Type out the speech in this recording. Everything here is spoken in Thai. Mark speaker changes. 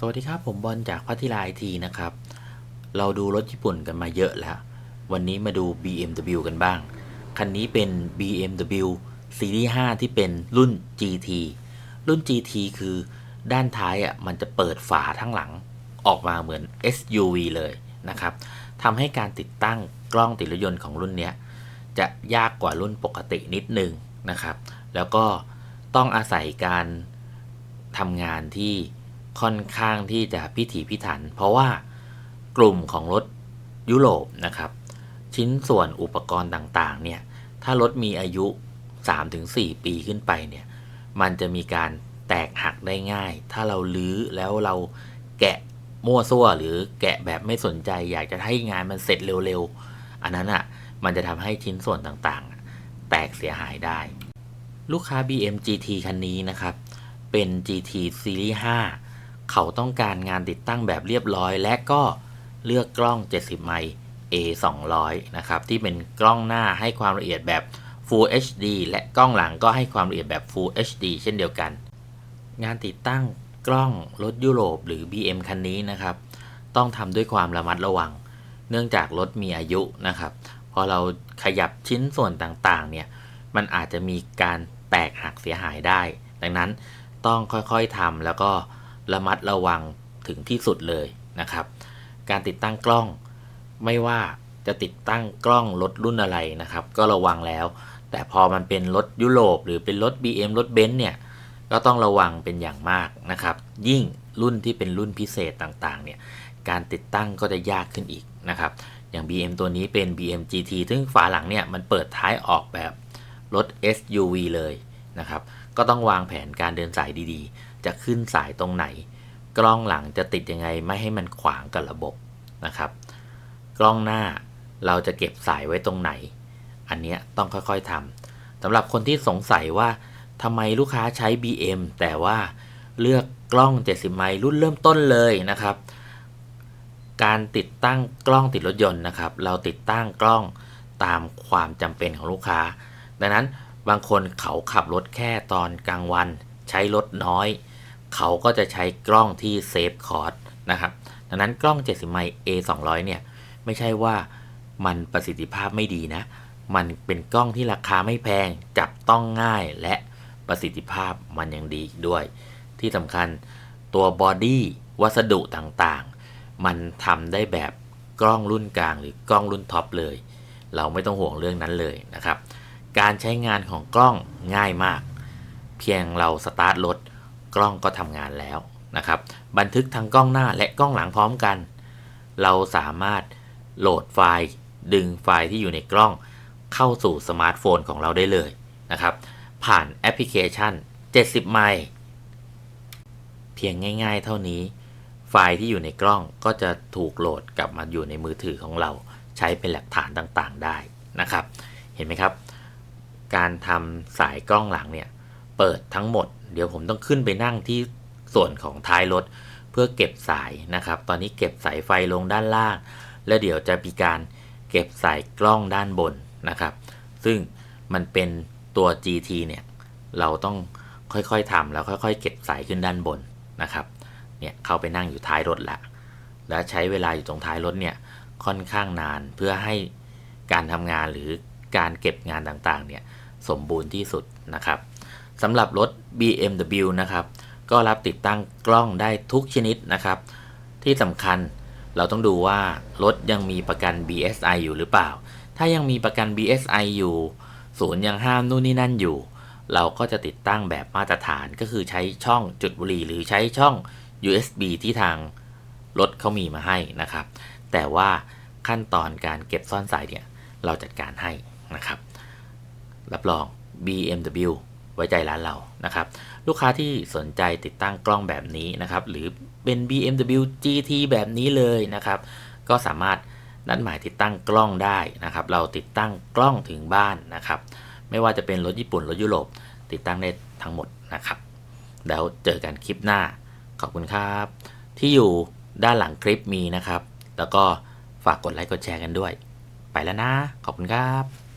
Speaker 1: สวัสดีครับ ผมบอลจากพัทิลาไอทีนะครับ เราดูรถญี่ปุ่นกันมาเยอะแล้ว วันนี้มาดู BMW กันบ้าง คันนี้เป็น BMW Series 5ที่เป็นรุ่น GT รุ่น GT คือด้านท้ายอะมันจะเปิดฝาทั้งหลังออกมาเหมือน SUV เลยนะครับทำให้การติดตั้งกล้องติดรถยนต์ของรุ่นนี้จะยากกว่ารุ่นปกตินิดนึงนะครับ แล้วก็ต้องอาศัยการทำงานที่ ค่อนข้างที่จะพิถีพิถัน เพราะว่ากลุ่มของรถยุโรปนะครับ ชิ้นส่วนอุปกรณ์ต่างๆเนี่ยถ้ารถมีอายุ 3-4 ปีขึ้นไปเนี่ยมันจะมีการแตกหักได้ง่าย ถ้าเราลื้อแล้วเราแกะมั่วซั่ว หรือแกะแบบไม่สนใจ อยากจะให้งานมันเสร็จเร็วๆ อันนั้นอะ มันจะทำให้ชิ้นส่วนต่างๆ แตกเสียหายได้ ลูกค้า BM GT คันนี้นะครับ เป็น GT Series 5 เขาต้องการงานติดตั้งแบบเรียบร้อย และก็เลือกกล้อง 70 ไมล์ A 200นะครับที่เป็นกล้องหน้าให้ความละเอียดแบบ Full HD และกล้องหลังก็ให้ความละเอียดแบบ Full HD เช่นเดียวกัน งานติดตั้งกล้องรถยุโรปหรือ BM คันนี้นะครับ ต้องทำด้วยความระมัดระวัง เนื่องจากรถมีอายุนะครับ พอเราขยับชิ้นส่วนต่างๆ เนี่ย มันอาจจะมีการแตกหักเสียหายได้ ดังนั้นต้องค่อยๆทำแล้วก็ ระมัดระวังถึงที่สุดเลยนะครับ การติดตั้งกล้องไม่ว่าจะติดตั้งกล้องรถรุ่นอะไรนะครับ ก็ระวังแล้ว แต่พอมันเป็นรถยุโรปหรือเป็นรถ BM รถเบนซ์เนี่ยก็ต้องระวังเป็นอย่างมากนะครับ ยิ่งรุ่นที่เป็นรุ่นพิเศษต่างๆเนี่ยการติดตั้งก็จะยากขึ้นอีกนะครับ อย่าง BM ตัวนี้เป็น BM GT ซึ่งฝาหลังเนี่ยมันเปิดท้ายออกแบบรถ SUV เลยนะครับ ก็ต้องวางแผนการเดินสายดีๆ จะขึ้นสายตรงไหน กล้องหลังจะติดยังไงไม่ให้มันขวางกับระบบนะครับ กล้องหน้าเราจะเก็บสายไว้ตรงไหน อันนี้ต้องค่อยๆทำสำหรับคนที่สงสัยว่าทำไมลูกค้าใช้ BM แต่ว่าเลือกกล้อง 70 ไมล์รุ่นเริ่มต้นเลยนะครับ การติดตั้งกล้องติดรถยนต์นะครับ เราติดตั้งกล้องตามความจำเป็นของลูกค้า ดังนั้นบางคนเขาขับรถแค่ตอนกลางวัน ใช้รถน้อย เขาก็จะใช้กล้องที่เซฟคอร์สนะครับ ดังนั้นกล้อง 70 ไมล์ A 200เนี่ย ไม่ใช่ว่ามันประสิทธิภาพไม่ดีนะ มันเป็นกล้องที่ราคาไม่แพง จับต้องง่ายและประสิทธิภาพมันยังดีด้วย ที่สำคัญตัวบอดี้วัสดุต่างๆ มันทำได้แบบกล้องรุ่นกลางหรือกล้องรุ่นท็อปเลย เราไม่ต้องห่วงเรื่องนั้นเลยนะครับ การใช้งานของกล้องง่ายมาก เพียงเราสตาร์ทรถ กล้องก็ทำงานแล้วนะครับ บันทึกทั้งกล้องหน้าและกล้องหลังพร้อมกัน เราสามารถโหลดไฟล์ดึงไฟล์ที่อยู่ในกล้องเข้าสู่สมาร์ทโฟนของเราได้เลยนะครับ ผ่านแอปพลิเคชัน 70 ไมล์เพียงง่าย ๆ เท่านี้ ไฟล์ที่อยู่ในกล้องก็จะถูกโหลดกลับมาอยู่ในมือถือของเราใช้เป็นหลักฐานต่างๆได้นะครับ เห็นไหมครับ การทำสายกล้องหลังเนี่ย เปิดทั้งหมด เดี๋ยวผมต้องขึ้นไปนั่งที่ส่วนของท้ายรถ เพื่อเก็บสายนะครับ ตอนนี้เก็บสายไฟลงด้านล่าง แล้วเดี๋ยวจะมีการเก็บสายกล้องด้านบนนะครับ ซึ่งมันเป็นตัว GT เนี่ย เราต้องค่อยๆทำแล้วค่อยๆ เก็บสายขึ้นด้านบนนะครับ เนี่ยเข้าไปนั่งอยู่ท้ายรถละแล้วใช้เวลาอยู่ตรงท้ายรถเนี่ยค่อนข้างนานเพื่อให้การทำงานหรือการเก็บงานต่างๆเนี่ยสมบูรณ์ที่สุดนะครับ สำหรับรถ BMW นะครับ ก็รับติดตั้งกล้องได้ทุกชนิดนะครับ ที่สำคัญเราต้องดูว่ารถยังมีประกัน BSI อยู่หรือเปล่า ถ้ายังมีประกัน BSI อยู่ ศูนย์ยังห้ามนู่นนี่นั่นอยู่ เราก็จะติดตั้งแบบมาตรฐานก็คือใช้ช่องจุดบุหรี่หรือใช้ช่อง USB ที่ทางรถเขามีมาให้นะครับ แต่ว่าขั้นตอนการเก็บซ่อนสายเนี่ย เราจัดการให้นะครับ รับรอง BMW ไว้ใจร้านเรานะครับ ลูกค้าที่สนใจติดตั้งกล้องแบบนี้นะครับ หรือเป็น BMW GT แบบนี้เลยนะครับ ก็สามารถนัดหมายติดตั้งกล้องได้นะครับ เราติดตั้งกล้องถึงบ้านนะครับ ไม่ว่าจะเป็นรถญี่ปุ่นรถยุโรปติดตั้งได้ทั้งหมดนะครับ แล้วเจอกันคลิปหน้า ขอบคุณครับ ที่อยู่ด้านหลังคลิปมีนะครับ แล้วก็ฝากกดไลค์กดแชร์กันด้วย ไปแล้วนะ ขอบคุณครับ